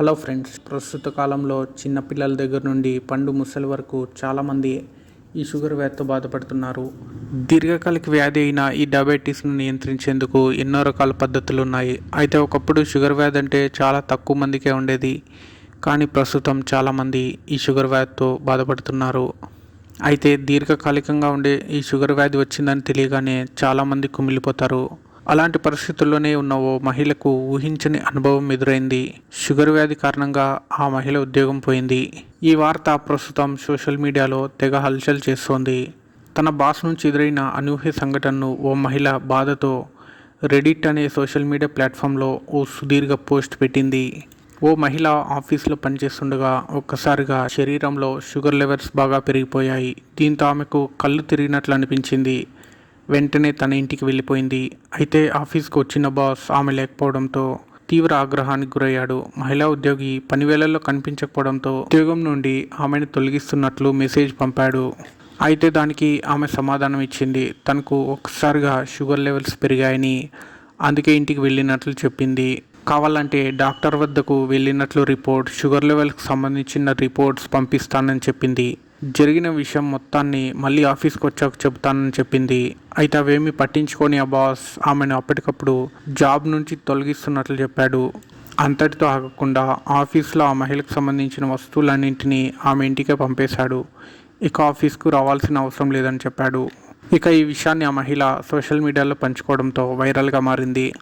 Hello friends ప్రస్తుత కాలంలో చిన్నపిల్లల దగ్గర నుండి పండు ముసలి వరకు చాలామంది ఈ షుగర్ వ్యాధితో బాధపడుతున్నారు. దీర్ఘకాలిక వ్యాధి అయిన ఈ డయాబెటీస్ను నియంత్రించేందుకు ఎన్నో రకాల పద్ధతులు ఉన్నాయి. అయితే ఒకప్పుడు షుగర్ వ్యాధి అంటే చాలా తక్కువ మందికే ఉండేది. కానీ ప్రస్తుతం చాలామంది ఈ షుగర్ వ్యాధితో బాధపడుతున్నారు. అయితే దీర్ఘకాలికంగా ఉండే ఈ షుగర్ వ్యాధి వచ్చిందని తెలియగానే చాలామంది కుమిలిపోతారు. అలాంటి పరిస్థితుల్లోనే ఉన్న ఓ మహిళకు ఊహించని అనుభవం ఎదురైంది. షుగర్ వ్యాధి కారణంగా ఆ మహిళ ఉద్యోగం పోయింది. ఈ వార్త ప్రస్తుతం సోషల్ మీడియాలో తెగ హల్చల్ చేస్తోంది. తన బాస్ నుంచి ఎదురైన అనూహ్య సంఘటనను ఓ మహిళ బాధతో రెడిట్ అనే సోషల్ మీడియా ప్లాట్ఫామ్లో ఓ సుదీర్ఘ పోస్ట్ పెట్టింది. ఓ మహిళ ఆఫీస్లో పనిచేస్తుండగా ఒక్కసారిగా శరీరంలో షుగర్ లెవెల్స్ బాగా పెరిగిపోయాయి. దీంతో ఆమెకు కళ్ళు తిరిగినట్లు అనిపించింది. వెంటనే తన ఇంటికి వెళ్ళిపోయింది. అయితే ఆఫీస్కి వచ్చిన బాస్ ఆమె లేకపోవడంతో తీవ్ర ఆగ్రహానికి గురయ్యాడు. మహిళా ఉద్యోగి పనివేళల్లో కనిపించకపోవడంతో ఉద్యోగం నుండి ఆమెను తొలగిస్తున్నట్లు మెసేజ్ పంపాడు. అయితే దానికి ఆమె సమాధానం ఇచ్చింది. తనకు ఒకసారిగా షుగర్ లెవెల్స్ పెరిగాయని అందుకే ఇంటికి వెళ్ళినట్లు చెప్పింది. కావాలంటే డాక్టర్ వద్దకు వెళ్ళినట్లు రిపోర్ట్ షుగర్ లెవెల్కి సంబంధించిన రిపోర్ట్స్ పంపిస్తానని చెప్పింది. జరిగిన విషయం మొత్తాన్ని మళ్ళీ ఆఫీస్కి వచ్చాక చెబుతానని చెప్పింది. అయితే అవేమీ పట్టించుకొని ఆ బాస్ ఆమెను అప్పటికప్పుడు జాబ్ నుంచి తొలగిస్తున్నట్లు చెప్పాడు. అంతటితో ఆగకుండా ఆఫీస్లో ఆ మహిళకు సంబంధించిన వస్తువులన్నింటినీ ఆమె ఇంటికే పంపేశాడు. ఇక ఆఫీస్కు రావాల్సిన అవసరం లేదని చెప్పాడు. ఇక ఈ విషయాన్ని ఆ మహిళ సోషల్ మీడియాలో పంచుకోవడంతో వైరల్గా మారింది.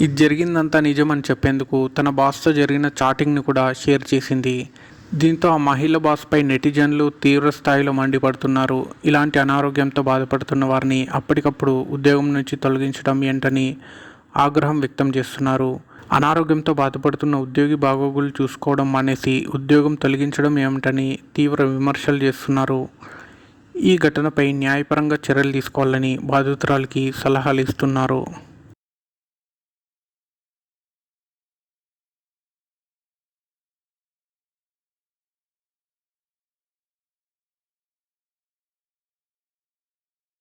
ఇది జరిగిందంతా నిజమని చెప్పేందుకు తన బాస్తో జరిగిన చాటింగ్ని కూడా షేర్ చేసింది. దీంతో ఆ మహిళ బాస్పై నెటిజన్లు తీవ్ర స్థాయిలో మండిపడుతున్నారు. ఇలాంటి అనారోగ్యంతో బాధపడుతున్న వారిని అప్పటికప్పుడు ఉద్యోగం నుంచి తొలగించడం ఏంటని ఆగ్రహం వ్యక్తం చేస్తున్నారు. అనారోగ్యంతో బాధపడుతున్న ఉద్యోగి బాగోగులు చూసుకోవడం మానేసి ఉద్యోగం తొలగించడం ఏమిటని తీవ్ర విమర్శలు చేస్తున్నారు. ఈ ఘటనపై న్యాయపరంగా చర్యలు తీసుకోవాలని బాధితురాలకి సలహాలు ఇస్తున్నారు.